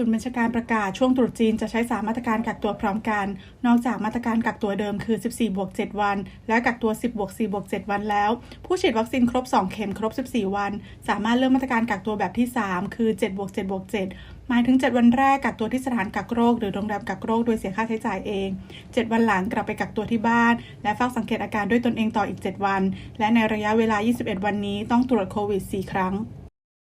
ศูนย์บัญชาการประกาศช่วงตรุษจีนจะใช้3มาตรการกักตัวพร้อมกัน นอกจากมาตรการกักตัวเดิมคือ 14 บวก 7 วัน และกักตัว 10 บวก 4 บวก 7 วันแล้ว ผู้ฉีดวัคซีนครบ 2 เข็มครบ 14 วัน สามารถเริ่มมาตรการกักตัวแบบที่ 3 คือ 7 บวก 7 บวก 7 หมายถึง 7 วันแรกกักตัวที่สถานกักโรคหรือโรงแรมกักโรคโดยเสียค่าใช้จ่ายเอง 7 วันหลังกลับไปกักตัวที่บ้าน และเฝ้าสังเกตอาการด้วยตนเองต่ออีก 7 วัน และในระยะเวลา 21 วันนี้ต้องตรวจโควิด 4 ครั้ง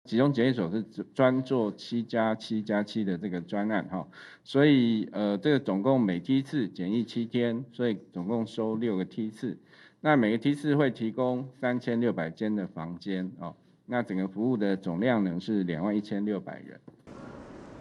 其中检疫所是专做七加七加七的这个专案哈，所以呃这个总共每梯次检疫七天，所以总共收六个梯次，那每个梯次会提供三千六百间的房间哦，那整个服务的总量呢是两万一千六百人。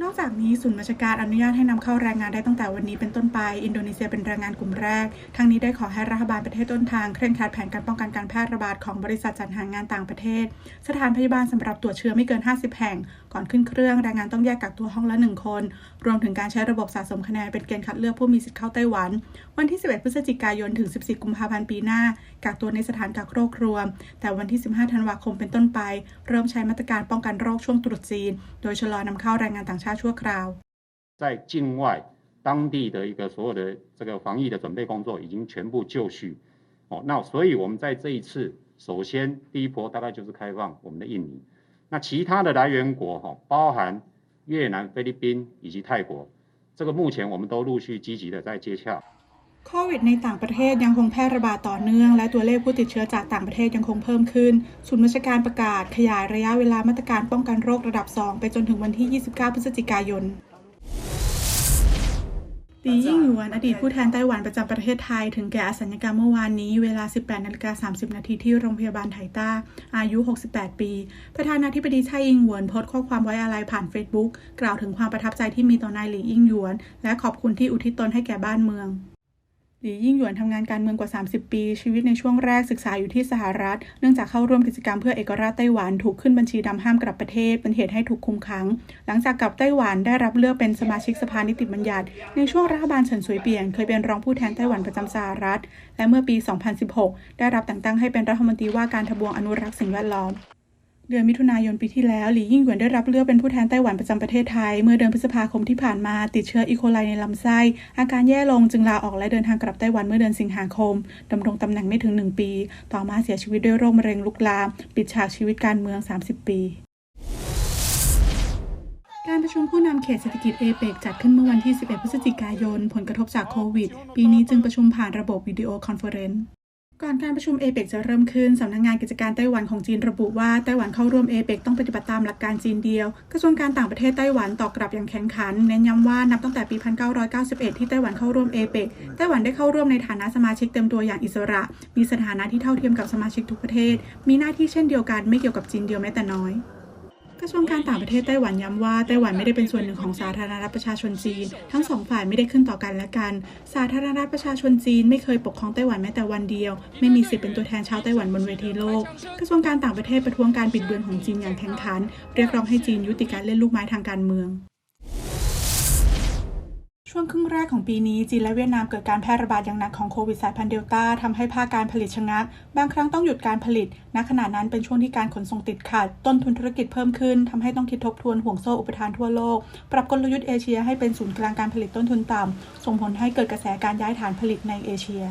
นอกจากนี้ศูนย์บัญชาการอนุญาตให้นำเข้าแรงงานได้ตั้งแต่วันนี้เป็นต้นไป อินโดนีเซียเป็นแรงงานกลุ่มแรก ทั้งนี้ได้ขอให้รัฐบาลประเทศต้นทางเคร่งครัดแผนการป้องกันการแพร่ระบาดของบริษัทจัดหางานต่างประเทศ สถานพยาบาลสำหรับตรวจเชื้อไม่เกิน 50 แห่ง ก่อนขึ้นเครื่องแรงงานต้องแยกกักตัวห้องละ 1 คน รวมถึงการใช้ระบบสะสมคะแนนเป็นเกณฑ์คัดเลือกผู้มีสิทธิ์เข้าไต้หวัน วันที่ 11 พฤศจิกายนถึง 14 กุมภาพันธ์ปีหน้ากักตัวในสถานกักโรครวม แต่วันที่ 15 ธันวาคมเป็นต้นไป เริ่มใช้มาตรการป้องกันโรคช่วงตรุษจีน โดยชะลอนำเข้าแรงงานต่างชชั่วคราว 在境外当地的一个所有的这个防疫的准备工作已经全部就绪，哦，那所以我们在这一次首先第一波大概就是开放我们的印尼，那其他的来源国哈、包含越南、菲律宾以及泰国，这个目前我们都陆续积极的在接洽。 โควิดในต่างประเทศยังคงแพร่ระบาดต่อเนื่อง และตัวเลขผู้ติดเชื้อจากต่างประเทศยังคงเพิ่มขึ้น ศูนย์บัญชาการประกาศขยายระยะเวลามาตรการป้องกันโรคระดับ 2 ไปจนถึงวันที่ 29 พฤศจิกายนลียิ่งหยวนอดีตผู้แทนไต้หวันประจำประเทศไทย ถึงแก่อสัญญกรรมเมื่อวานนี้ เวลา 18นาฬิกา30 นาทีที่โรงพยาบาลไถต้า อายุ 68 ปี ประธานาธิบดีไช่อิงหวนโพสต์ข้อความไว้อาลัยผ่านเฟซบุ๊กกล่าวถึงความประทับใจที่มีต่อนายหลียิ่งหยวน และขอบคุณที่อุทิศตนให้แก่บ้านเมือง หลียิ่งหยวนทำงานการเมืองกว่า 30 ปี ชีวิตในช่วงแรกศึกษาอยู่ที่สหรัฐ เนื่องจากเข้าร่วมกิจกรรมเพื่อเอกราชไต้หวันถูกขึ้นบัญชีดำห้ามกลับประเทศ เป็นเหตุให้ถูกคุมขัง หลังจากกลับไต้หวันได้รับเลือกเป็นสมาชิกสภานิติบัญญัติ ในช่วงรัฐบาลเฉินสวยเปียนเคยเป็นรองผู้แทนไต้หวันประจำสหรัฐ และเมื่อปี 2016 ได้รับแต่งตั้งให้เป็นรัฐมนตรีว่าการทบวงอนุรักษ์สิ่งแวดล้อม เดือนมิถุนายนปีที่แล้วหลี่ยิ่งหยวนได้รับเลือกเป็นผู้แทนไต้หวันประจำประเทศไทย เมื่อเดือนพฤษภาคมที่ผ่านมาติดเชื้ออีโคไลในลำไส้ อาการแย่ลงจึงลาออกและเดินทางกลับไต้หวันเมื่อเดือนสิงหาคมดำรงตำแหน่งไม่ถึง 1 ปี ต่อมาเสียชีวิตด้วยโรคมะเร็งลุกลาม ปิดฉากชีวิตการเมือง 30 ปีการประชุมผู้นำเขตเศรษฐกิจเอเปกจัดขึ้นเมื่อวันที่ 11 พฤศจิกายน ผลกระทบจากโควิด ปีนี้จึงประชุมผ่านระบบวิดีโอคอนเฟอเรนซ์ ก่อนการประชุมเอเปกจะเริ่มขึ้น สำนักงงานกิจการไต้หวันของจีนระบุว่าไต้หวันเข้าร่วมเอเปกต้องปฏิบัติตามหลักการจีนเดียว กระทรวงการต่างประเทศไต้หวันตอบกลับอย่างแข็งขัน เน้นย้ำว่านับตั้งแต่ปี 1991 ที่ไต้หวันเข้าร่วมเอเปกไต้หวันได้เข้าร่วมในฐานะสมาชิกเต็มตัวอย่างอิสระ มีสถานะที่เท่าเทียมกับสมาชิกทุกประเทศ มีหน้าที่เช่นเดียวกันไม่เกี่ยวกับจีนเดียวแม้แต่น้อย กระทรวงการต่างประเทศไต้หวันย้ำว่าไต้หวันไม่ได้เป็นส่วนหนึ่งของสาธารณรัฐประชาชนจีน ทั้งสองฝ่ายไม่ได้ขึ้นต่อกันและกัน สาธารณรัฐประชาชนจีนไม่เคยปกครองไต้หวันแม้แต่วันเดียว ไม่มีสิทธิ์เป็นตัวแทนชาวไต้หวันบนเวทีโลก กระทรวงการต่างประเทศประท้วงการบิดเบือนของจีนอย่างแข็งขัน เรียกร้องให้จีนยุติการเล่นลูกไม้ทางการเมือง ช่วงครึ่งแรกของปีนี้ จีนและเวียดนามเกิดการแพร่ระบาดอย่างหนักของโควิดสายพันธุ์เดลต้าทำให้ภาคการผลิตชะงัก บางครั้งต้องหยุดการผลิต ณ ขณะนั้นเป็นช่วงที่การขนส่งติดขัด ต้นทุนธุรกิจเพิ่มขึ้นทำให้ต้องคิดทบทวนห่วงโซ่อุปทานทั่วโลก ปรับกลยุทธ์เอเชียให้เป็นศูนย์กลางการผลิตต้นทุนต่ำส่งผลให้เกิดกระแสการย้ายฐานผลิตในเอเชีย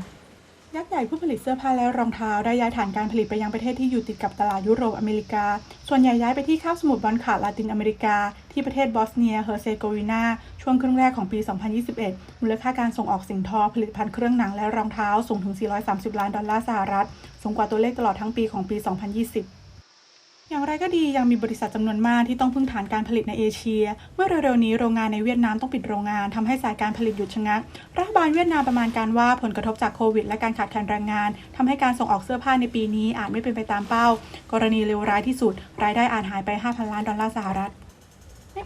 ยักษ์ใหญ่ผู้ผลิตเสื้อผ้าและรองเท้าได้ย้ายฐานการผลิตไปยังประเทศที่อยู่ติดกับตลาดยุโรปอเมริกา ส่วนใหญ่ย้ายไปที่คาบสมุทรบอลขาดลาตินอเมริกา ที่ประเทศบอสเนียเฮอร์เซโกวีนาช่วงครึ่งแรกของปี 2021 มูลค่าการส่งออกสินทอผลิตภัณฑ์เครื่องหนังและรองเท้าสูงถึง 430 ล้านดอลลาร์สหรัฐ สูงกว่าตัวเลขตลอดทั้งปีของปี 2020 อย่างไรก็ดียังมีบริษัทจำนวนมากที่ต้องพึ่งฐานการผลิตในเอเชีย เมื่อเร็วๆนี้โรงงานในเวียดนามต้องปิดโรงงานทำให้สายการผลิตหยุดชะงัก รัฐบาลเวียดนามประมาณการว่าผลกระทบจากโควิด และการขาดแคลนแรงงานทำให้การส่งออกเสื้อผ้าในปีนี้อาจไม่เป็นไปตามเป้า กรณีเลวร้ายที่สุด รายได้อาจหายไป 5,000 ล้านดอลลาร์สหรัฐ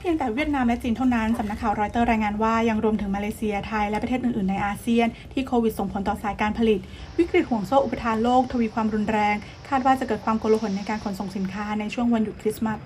เพียงแต่เวียดนามและจีนเท่านั้น สำนักข่าวรอยเตอร์รายงานว่ายังรวมถึงมาเลเซียไทยและประเทศอื่น ๆ ในอาเซียน ที่โควิดส่งผลต่อสายการผลิต วิกฤตห่วงโซ่อุปทานโลก ทวีความรุนแรง คาดว่าจะเกิดความโกลาหลในการขนส่งสินค้าในช่วงวันหยุดคริสต์มาส